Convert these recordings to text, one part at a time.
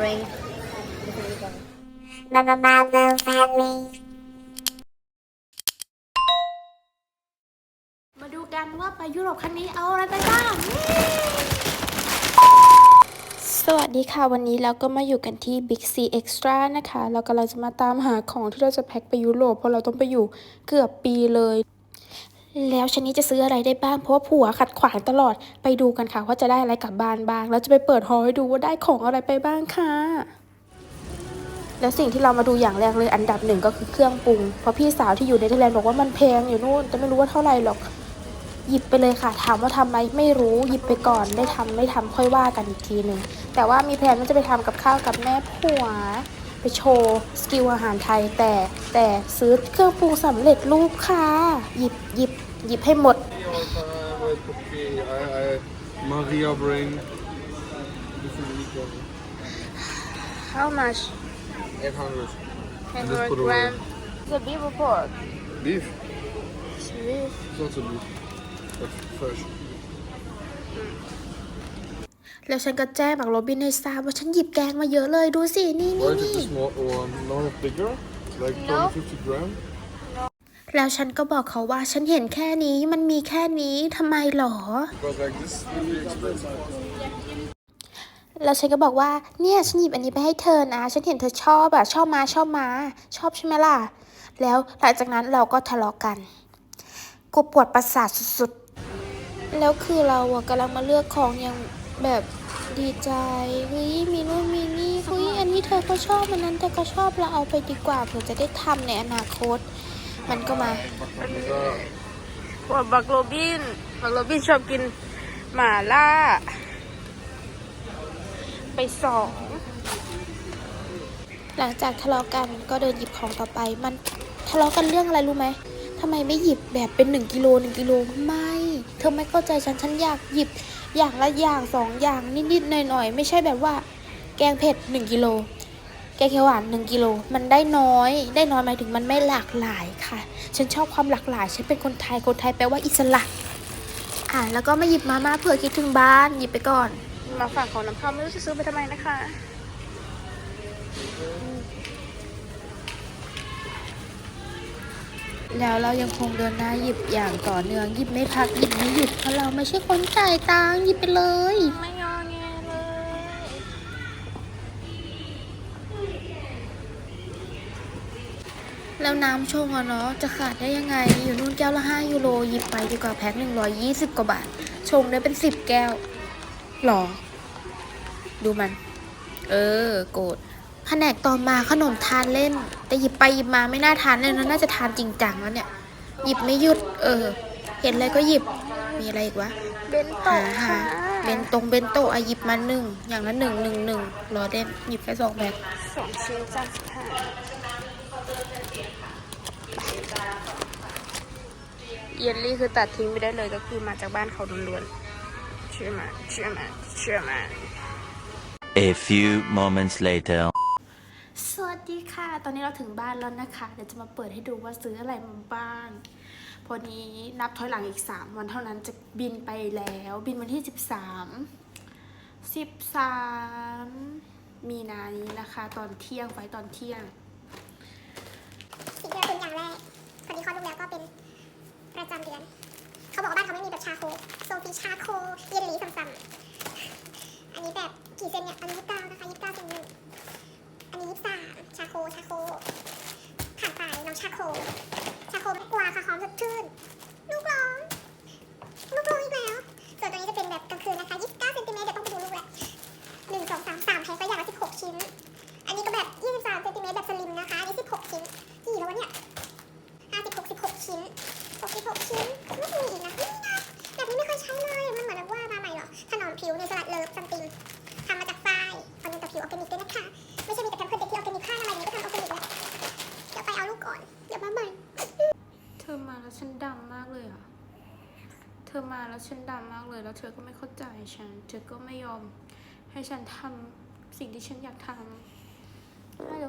brain Mama Mother Family มาดูกันว่าไปยุโรปครั้งนี้เอาอะไรไปบ้าง สวัสดีค่ะ วันนี้เราก็มาอยู่กันที่ Big C Extra นะคะ เรากำลังจะมาตามหาของที่เราจะแพ็คไปยุโรปเพราะเราต้องไปอยู่เกือบปีเลย แล้วชนนี้จะซื้ออะไรได้บ้างเพราะว่าผัวขัดขวางตลอดไปดูกันค่ะว่าจะได้อะไรกลับบ้านบ้าง แล้วจะไปเปิดฮอลให้ดูว่าได้ของอะไรไปบ้างค่ะ แล้วสิ่งที่เรามาดูอย่างแรกเลยอันดับหนึ่งก็คือเครื่องปรุง เพราะพี่สาวที่อยู่ในเธอร์แลนด์บอกว่ามันแพงอยู่นู่น แต่ไม่รู้ว่าเท่าไหร่หรอก หยิบไปเลยค่ะ ถามว่าทำไหมไม่รู้หยิบไปก่อนได้ทำไม่ทำค่อยว่ากันอีกทีหนึ่งแต่ว่ามีแผนว่าจะไปทำกับข้าวกับแม่ผัวไปโชว์สกิลอาหารไทยแต่แต่ซื้อเครื่องปรุงสำเร็จรูปค่ะ หยิบหยิบ หยิบให้หมด porque I, I, Maria Brain. This is equal. How much 800. 100 put it gram the beef or pork Beef? beef It's not a beef. That's fresh. แล้วฉันก็แจ้งบักโรบินให้ทราบว่าฉันหยิบแกงมาเยอะเลยดูสิ นี่ Why นี่ is it นี่ the small one? Not bigger? Like No. 250 gram? แล้วฉันก็บอกเขาว่าฉันเห็นแค่นี้มันมีแค่นี้ทำไมหรอ แล้วฉันก็บอกว่าเนี่ยฉันหยิบอันนี้ไปให้เธอนะ ฉันเห็นเธอชอบอะชอบมาชอบมาชอบใช่ไหมล่ะ แล้วหลังจากนั้นเราก็ทะเลาะกัน กูปวดประสาทสุดๆ แล้วคือเราอะกำลังมาเลือกของอย่างแบบดีใจเฮ้ยมีนู่นมีนี่เฮ้ยอันนี้เธอก็ชอบอันนั้นเธอก็ชอบเราเอาไปดีกว่าเผื่อจะได้ทำในอนาคต มันก็มาว่าบักโรบิน บักโรบินชอบกินหมาล่า ไปสอง หลังจากทะเลาะกันก็เดินหยิบของต่อไป มันทะเลาะกันเรื่องอะไรรู้ไหมทำไมไม่หยิบแบบเป็นหนึ่งกิโลหนึ่งกิโลไม่ เธอไม่เข้าใจฉัน ฉันอยากหยิบอย่างละอย่างสองอย่างนิดๆหน่อยๆ ไม่ใช่แบบว่า แกงเผ็ดหนึ่งกิโล แกงเขียวหวานหนึ่งกิโลมันได้น้อย ได้น้อยหมายถึงมันไม่หลากหลายค่ะ ฉันชอบความหลากหลาย ฉันเป็นคนไทย คนไทยแปลว่าอิสระ อ่าแล้วก็ไม่หยิบมาม่าเผื่อคิดถึงบ้าน หยิบไปก่อน มาฝากของน้ำข้าวไม่รู้จะซื้อไปทำไมนะคะ แล้วเรายังคงเดินหน้าหยิบอย่างต่อเนื่อง หยิบไม่พัก หยิบไม่หยุด เพราะเราไม่ใช่คนจ่ายตังค์หยิบไปเลย ไม่ แล้วน้ำชงอะเนาะจะขาดได้ยังไง อยู่นู่นแก้วละ 5 ยูโรหยิบไปดีกว่าแพ็ค120 กว่าบาท ชงได้เป็น 10 แก้วหรอ ดูมัน เออ โกรธแผนกต่อมาขนมทานเล่น แต่หยิบไปหยิบมาไม่น่าทานเลยนะน่าจะทานจริงจังแล้วเนี่ย หยิบไม่หยุด เออ เห็นอะไรก็หยิบมีอะไรอีกวะเบนโตะค่ะเบนตรงเบนโตะอะหยิบมาหนึ่งอย่างละหนึ่งหนึ่งหนึ่งรอเด่นหยิบแค่สองแบบสองชิ้นจ้าสิบห้า เยลลี่คือตัดทิ้งไปได้เลยก็คือมาจากบ้านเขาล้วนๆเชื่อมาเชื่อมาเชื่อมา A few moments later. สวัสดีค่ะ ตอนนี้เราถึงบ้านแล้วนะคะ เดี๋ยวจะมาเปิดให้ดูว่าซื้ออะไรมาบ้าง พอนี้นับถอยหลังอีก 3 วันเท่านั้นจะบินไปแล้ว บินวันที่ 13 13 มีนานี้นะคะ ตอนเที่ยงไฟล์ตอนเที่ยง ชาโคเยลลี่ซ้ำๆอันนี้แบบกี่เซนเนี่ย อันนี้ยี่สิบเก้านะคะยี่สิบเก้าเซนหนึ่งอันนี้ยี่สิบสามชาโคชาโคผ่านไปน้องชาโคชาโคไม่กลัวค่ะหอมสดชื่น ธอมาแล้วฉันดำมากเลย แล้วเธอก็ไม่เข้าใจฉัน เธอก็ไม่ยอม ให้ฉันทำสิ่งที่ฉันอยากทำฮัลโหล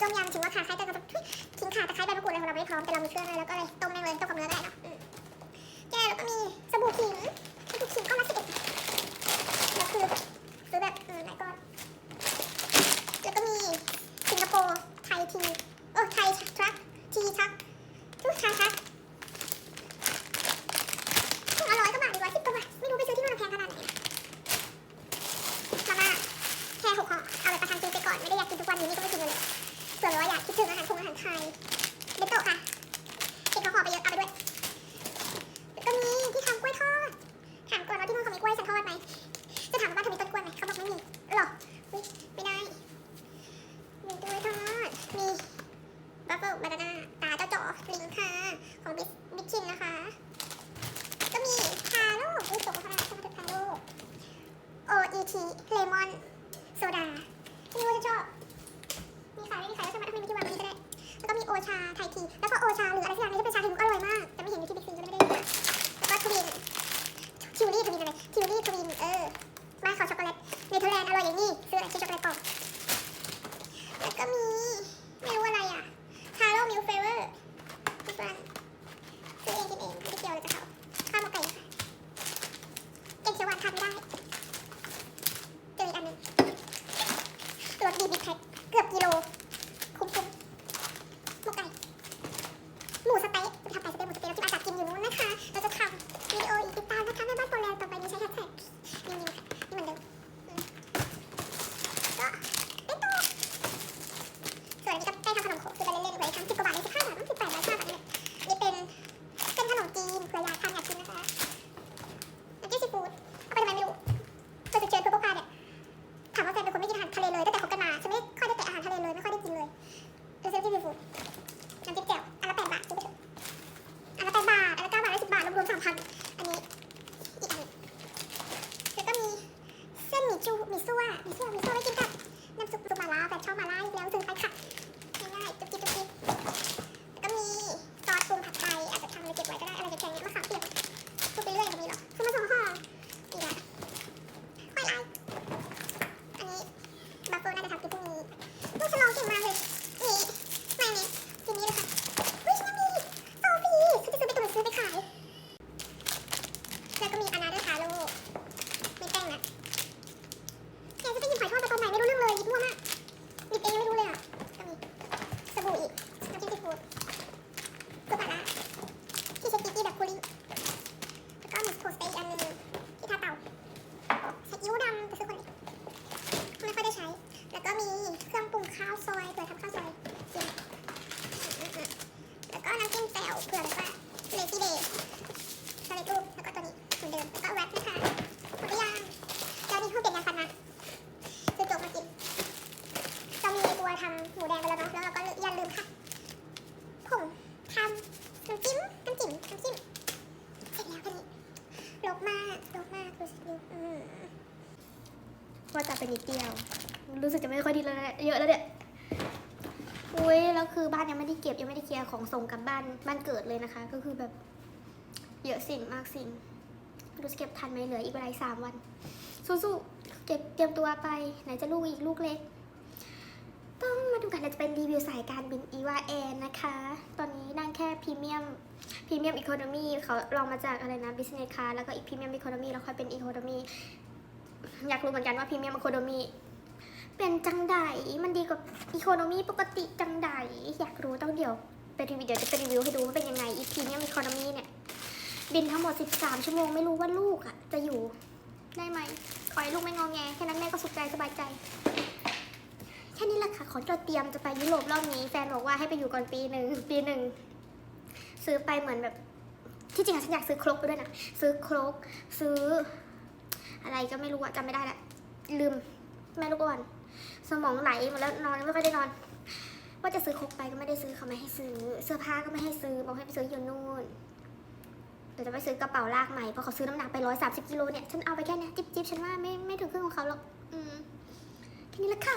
ต้มยำถึงว่าขาดไข่แต่ก็แบบทิ้งขาดตะไคร้ใบมะกรูดอะไรของเราไม่พร้อมแต่เรามีเครื่องเลยแล้วก็เลยต้มแม่งเลยต้มกับเนื้อได้เนาะแกแล้วก็มีสบู่ขิงสบู่ขิงก็มาสิบเอ็ดก็คือซื้อแบบ So that. ว่าจะเป็นนิดเดียว รู้สึกจะไม่ค่อยดีแล้วนะเยอะแล้วเนี่ยอุ้ยแล้วคือบ้านยังไม่ได้เก็บยังไม่ได้เคลียร์ของส่งกลับบ้านบ้านเกิดเลยนะคะ ก็คือแบบเยอะสิ่งมากสิ่งรู้จะเก็บทันไหมเหลืออีกเวลาสามวัน สู้ๆเก็บเตรียมตัวไป ไหนจะลูกอีกลูกเล็ก ต้องมาดูกันเราจะเป็นรีวิวสายการบินอีวาแอนนะคะ ตอนนี้นั่งแค่พรีเมียมพรีเมียมอีโคโนมีเขาลองมาจากอะไรนะบิสเนสคาแล้วก็อีกพรีเมียมอีโคโนมีแล้วค่อยเป็นอีโคโนมี อยากรู้เหมือนกันว่าพรีเมียมอีโคโนมีเป็นจังใดมันดีกว่าอีโคโนมีปกติจังใดอยากรู้ต้องเดี๋ยวไปรีวิวเดี๋ยวจะไปรีวิวให้ดูว่าเป็นยังไงอีพีเมียมอีโคโนมีเนี่ยบินทั้งหมด 13 ชั่วโมงไม่รู้ว่าลูกอะจะอยู่ได้ไหมขอให้ลูกไม่งอแงแค่นั้นแม่ก็สุขใจสบายใจ แค่นี้แหละค่ะขอเราเตรียมจะไปยุโรปรอบนี้แฟนบอกว่าให้ไปอยู่ก่อนปีหนึ่งปีหนึ่งซื้อไปเหมือนแบบที่จริงอะฉันอยากซื้อครกไปด้วยนะซื้อครกซื้อ อะไรก็ไม่รู้อะจำไม่ได้ละลืมแม่ลูกอ่อนสมองไหลหมดแล้วนอนไม่ค่อยได้นอน ว่าจะซื้อคกไปก็ไม่ได้ซื้อเขาไม่ให้ซื้อ เสื้อผ้าก็ไม่ให้ซื้อบอกให้ไปซื้ออยู่นู่นเดี๋ยวจะไปซื้อกระเป๋าลากใหม่เพราะเขาซื้อน้ำหนักไปร้อยสามสิบกิโลเนี่ยฉันเอาไปแค่นี้จิ๊บจิ๊บฉันว่าไม่ไม่ถึงครึ่งของเขาหรอกอืมแค่นี้ละค่ะ